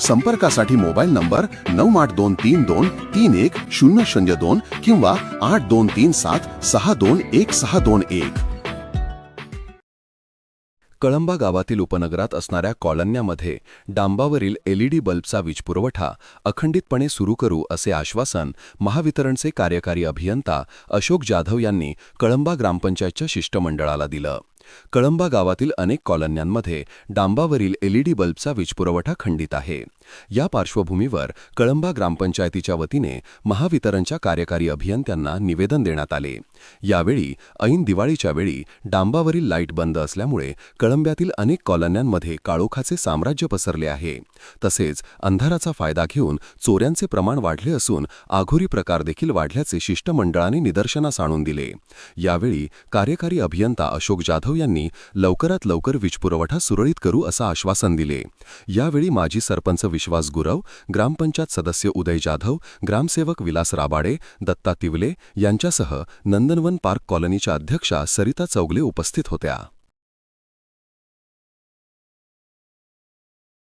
संपर्कासाठी mobile number नऊ आठ दोन तीन दोन तीन एक शून्य शून्य दोन किंवा आठ दोन तीन सात सहा दोन एक सहा दोन एक. कळंबा गावातील उपनगरात असणाऱ्या कॉलन्यामध्ये डांबावरील एलईडी बल्बचा वीजपुरवठा अखंडितपणे सुरू करू असे आश्वासन महावितरणचे कार्यकारी अभियंता अशोक जाधव यांनी कळंबा ग्रामपंचायतच्या शिष्टमंडळाला दिलं. कळंबा गावातील अनेक कॉलन्यांमध्ये डांबावरील एलईडी बल्बचा वीजपुरवठा खंडित आहे. या पार्श्वभूमीवर कळंबा ग्रामपंचायतीच्या वतीने महावितरणच्या कार्यकारी अभियंत्यांना निवेदन देण्यात आले. यावेळी ऐन दिवाळीच्या वेळी डांबावरील लाइट बंद असल्यामुळे कळंब्यातील अनेक कॉलन्यांमध्ये काळोखाचे साम्राज्य पसरले आहे. तसेच अंधाराचा फायदा घेऊन चोऱ्यांचे प्रमाण वाढले असून आघोरी प्रकार देखील वाढल्याचे शिष्टमंडळाने निदर्शनास आणून दिले. यावेळी कार्यकारी अभियंता अशोक जाधव यांनी लवकरात लवकर वीजपुरवठा सुरळीत करू असं आश्वासन दिले. यावेळी माजी सरपंच विश्वास गुरव ग्रामपंचायत सदस्य उदय जाधव ग्रामसेवक विलास राबाडे दत्ता तिवले यांच्यासह नंदनवन पार्क कॉलनीच्या अध्यक्षा सरिता चौगले उपस्थित होत्या.